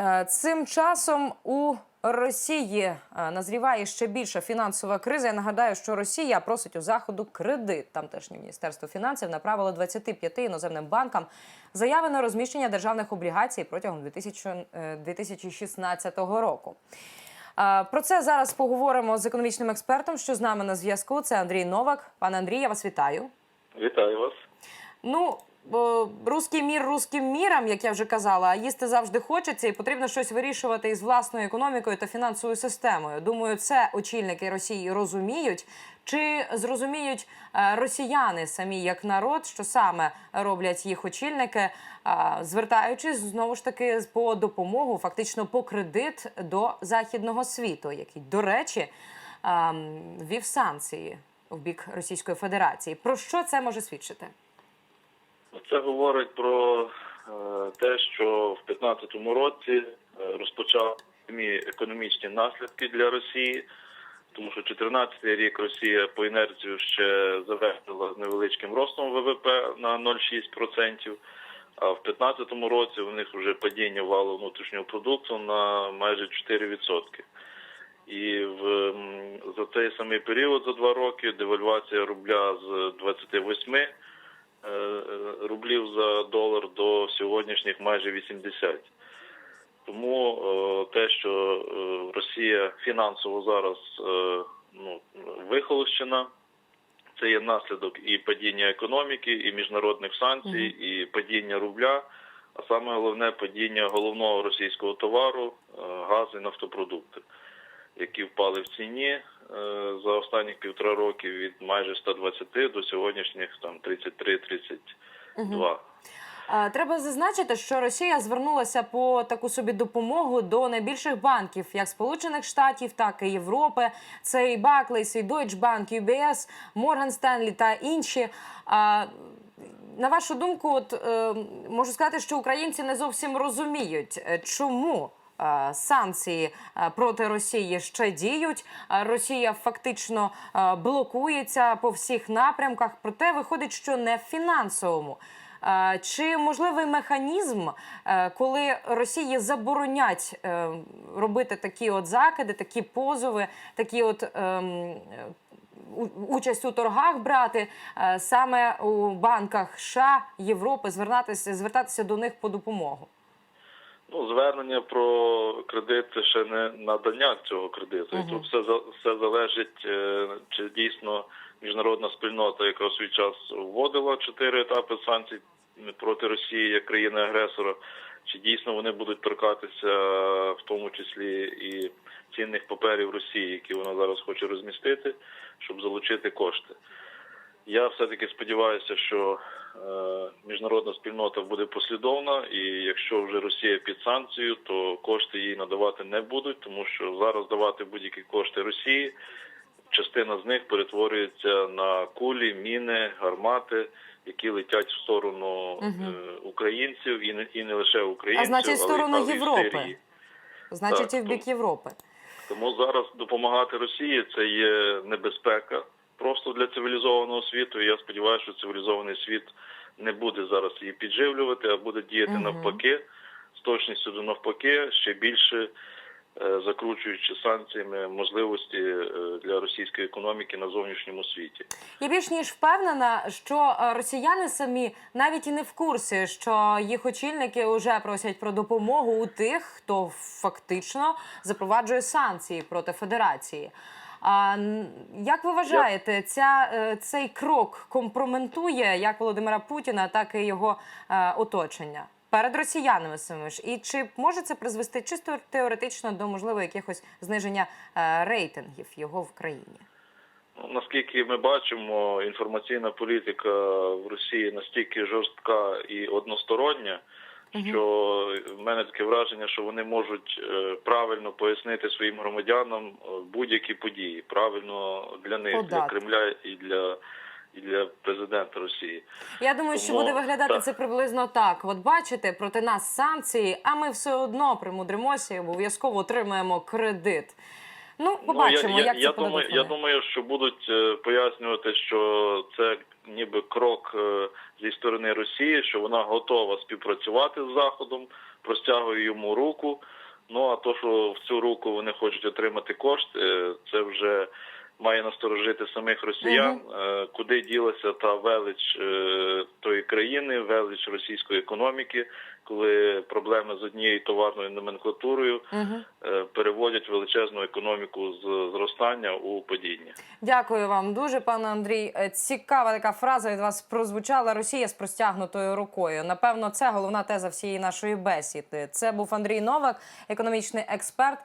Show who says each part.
Speaker 1: Е, Цим часом у Росії е, назріває ще більша фінансова криза. Я нагадаю, що Росія просить у заходу кредит. Тамтешнє міністерство фінансів направило 25 іноземним банкам заяви на розміщення державних облігацій протягом 2000, е, 2016 року. Про це зараз поговоримо з економічним експертом, що з нами на зв'язку. Це Андрій Новак. Пане Андрій, я вас вітаю.
Speaker 2: Вітаю вас.
Speaker 1: Ну, руський мір руським міром, як я вже казала, а їсти завжди хочеться, і потрібно щось вирішувати із власною економікою та фінансовою системою. Думаю, це очільники Росії розуміють. Чи зрозуміють е, росіяни самі як народ, що саме роблять їх очільники, е, звертаючись знову ж таки по допомогу, фактично по кредит до західного світу, який, до речі, ем, ввів санкції в бік Російської Федерації. Про що це може свідчити?
Speaker 2: Це говорить про е, те, що в 2015 році е, розпочав економічні наслідки для Росії, тому що 2014 рік Росія по інерцію ще завершила з невеличким ростом ВВП на 0,6%, а в 2015 році у них вже падіння валу внутрішнього продукту на майже 4%. І в за цей самий період, за два роки, девальвація рубля з 28 за долар до сьогоднішніх майже 80. Тому е, те, що е, Росія фінансово зараз е, ну, вихолощена, це є наслідок і падіння економіки, і міжнародних санкцій, і падіння рубля, а саме головне падіння головного російського товару газ і нафтопродукти, які впали в ціні за останніх півтора роки від майже 120 до сьогоднішніх там 33-32.
Speaker 1: Е, Треба зазначити, що Росія звернулася по таку собі допомогу до найбільших банків, як Сполучених Штатів, так і Європи. Це і Баклейс, і Deutsche Bank, UBS, Morgan Stanley та інші. На вашу думку, от е, можу сказати, що українці не зовсім розуміють, е, чому санкції е, проти Росії ще діють. А Росія фактично е, блокується по всіх напрямках. Проте виходить, що не в фінансовому. Е, Чи можливий механізм, е, коли Росії заборонять е, робити такі от закиди, такі позови, такі от ем, участь у торгах брати е, саме у банках США, Європи, звертатися, звертатися до них по допомогу?
Speaker 2: Ну, звернення про кредит це ще не надання цього кредиту. І тут все все залежить, е, чи дійсно міжнародна спільнота, яка в свій час вводила чотири етапи санкцій проти Росії як країни-агресора, чи дійсно вони будуть торкатися, в тому числі і цінних паперів Росії, які вона зараз хоче розмістити, щоб залучити кошти. Я все-таки сподіваюся, що е, міжнародна спільнота буде послідовна, і якщо вже Росія під санкцію, то кошти їй надавати не будуть, тому що зараз давати будь-які кошти Росії, частина з них перетворюється на кулі, міни, гармати, які летять в сторону е, українців і не і не лише українців,
Speaker 1: А значить, в сторону
Speaker 2: але
Speaker 1: Європи.
Speaker 2: Сирії.
Speaker 1: Значить,
Speaker 2: Так,
Speaker 1: і в бік Європи.
Speaker 2: Тому зараз допомагати Росії це є небезпека просто для цивілізованого світу. І я сподіваюся, що цивілізований світ не буде зараз її підживлювати, а буде діяти
Speaker 1: Мгм.
Speaker 2: навпаки, з точністю до навпаки, ще більше е, закручуючи санкціями можливості е, для російської економіки на зовнішньому світі.
Speaker 1: Я більш ніж впевнена, що е, росіяни самі навіть і не в курсі, що їх очільники вже просять про допомогу у тих, хто фактично запроваджує санкції проти Федерації. А як ви вважаєте, ця, е, цей крок компрометує як Володимира Путіна, так і його е, оточення перед росіянами самими ж? І чи може це призвести чисто теоретично до можливо якихось зниження е, рейтингів його в країні?
Speaker 2: Ну, Наскільки ми бачимо, інформаційна політика в Росії настільки жорстка і одностороння, що в мене таке враження, що вони можуть е, правильно пояснити своїм громадянам е, будь-які події, правильно для них, для Кремля і для і для президента Росії.
Speaker 1: Я думаю, що
Speaker 2: Тому,
Speaker 1: буде виглядати
Speaker 2: так.
Speaker 1: це приблизно так. От бачите, проти нас санкції, а ми все одно примудримося і обов'язково отримаємо кредит. Ну, побачимо,
Speaker 2: ну, я, я,
Speaker 1: як це
Speaker 2: я
Speaker 1: подадуть
Speaker 2: думаю, я думаю, що будуть е, пояснювати, що це ніби крок е, зі сторони Росії, що вона готова співпрацювати з Заходом простягує йому руку. Ну а то, що в цю руку вони хочуть отримати кошти, е, це вже має насторожити самих росіян, Е, куди ділася та велич е, тої країни, велич російської економіки, коли проблеми з однією товарною номенклатурою
Speaker 1: Угу.
Speaker 2: переводять величезну економіку з зростання у падіння.
Speaker 1: Дякую вам дуже, пане Андрій. Цікава така фраза від вас прозвучала Росія з простягнутою рукою. Напевно, це головна теза всієї нашої бесіди. Це був Андрій Новак, економічний експерт.